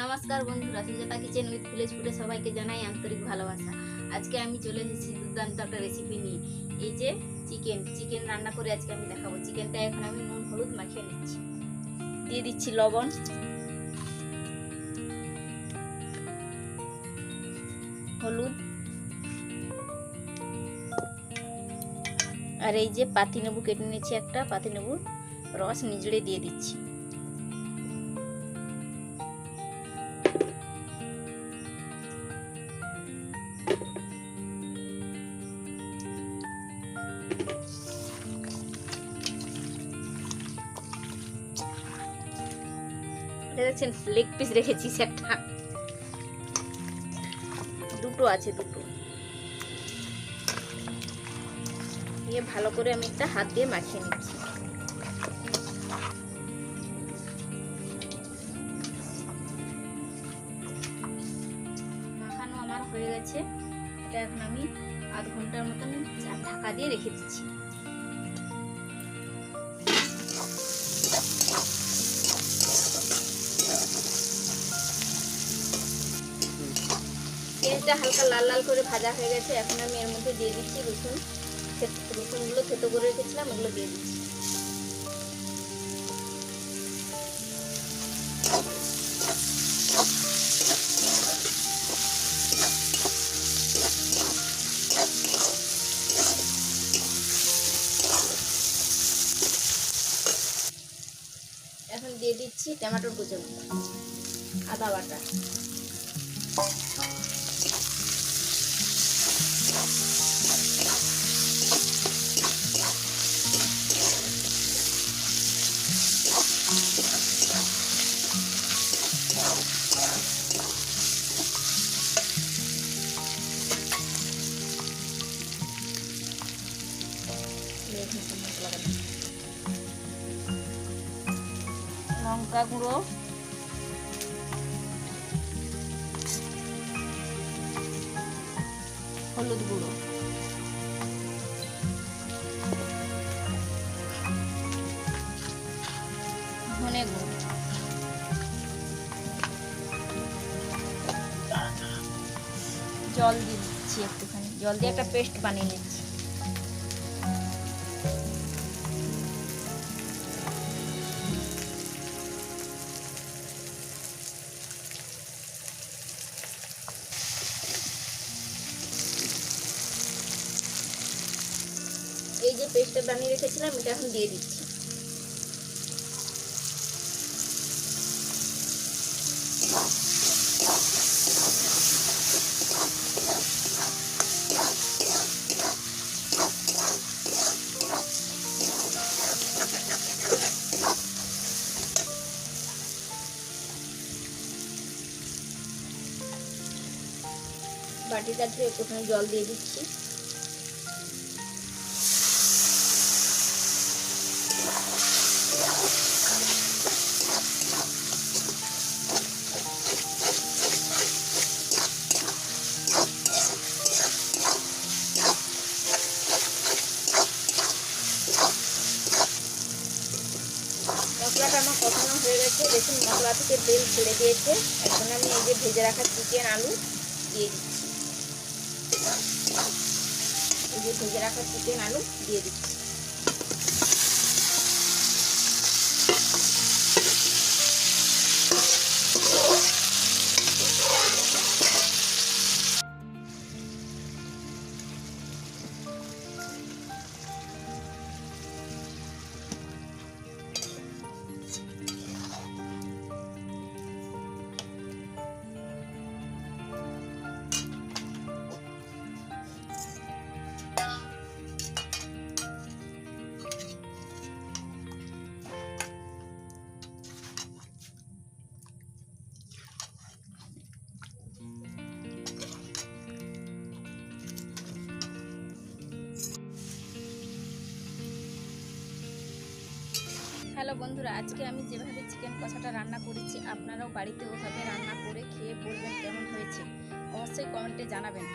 নমস্কার বন্ধুরা Sujata kitchen with ফুডে সবাইকে জানাই আন্তরিক ভালোবাসা। আজকে আমি চলে এসেছি দুর্দান্ত একটা রেসিপি নিয়ে। এই যে চিকেন চিকেন রান্না করে আজকে আমি দেখাবো। চিকেনটা এখন আমি নুন, হলুদ মাখিয়ে নিচ্ছি। দিয়ে দিচ্ছি লবণ। হলুদ। আর এই যে পাতি নেবু কেটে নিয়েছি একটা, পাতি নেবুর রস নিজড়ে দিয়ে দিচ্ছি। এটা দেখছেন লেগ পিস রেখেছিস একটা দুটো আছে, দুটো। দিয়ে ভালো করে আমি একটা হাত দিয়ে মাখিয়ে নিচ্ছি। মাখানো আমার হয়ে গেছে। এটা এখন আমি আধ ঘণ্টার মতন ঢাকা দিয়ে রেখে দিচ্ছি। পেঁয়াজটা হালকা লাল লাল করে ভাজা হয়ে গেছে। এখন আমি এর মধ্যে দিয়ে দিচ্ছি রসুন। রসুনগুলো থেতো করে রেখেছিলাম, ওগুলো দিয়ে দিচ্ছি। এখন দিয়ে দিচ্ছি টমেটোর কুচো, আদা বাটা। লঙ্কা গুঁড়ো। হলুদ গুঁড়ো। ধনে গুঁড়ো। জল দিয়ে দিচ্ছি একটুখানি। জল দিয়ে একটা পেস্ট বানিয়ে নিচ্ছি। এই যে পেস্টটা বানিয়ে রেখেছিলাম এটা এখন দিয়ে দিচ্ছি। বাটিটাতে প্রথমে জল দিয়ে দিচ্ছি। গেছে দেখুন মশলা থেকে তেল ছেড়ে দিয়েছে। এখন আমি এই যে ভেজে রাখা চিকেন আলু দিয়ে দিচ্ছি। এই যে ভেজে রাখা চিকেন আলু দিয়ে দিচ্ছি। হ্যালো বন্ধুরা, আজকে আমি যেভাবে চিকেন কষাটা রান্না করেছি, আপনারাও বাড়িতে ওভাবে রান্না করে খেয়ে বলবেন কেমন হয়েছে। অবশ্যই কমেন্টে জানাবেন।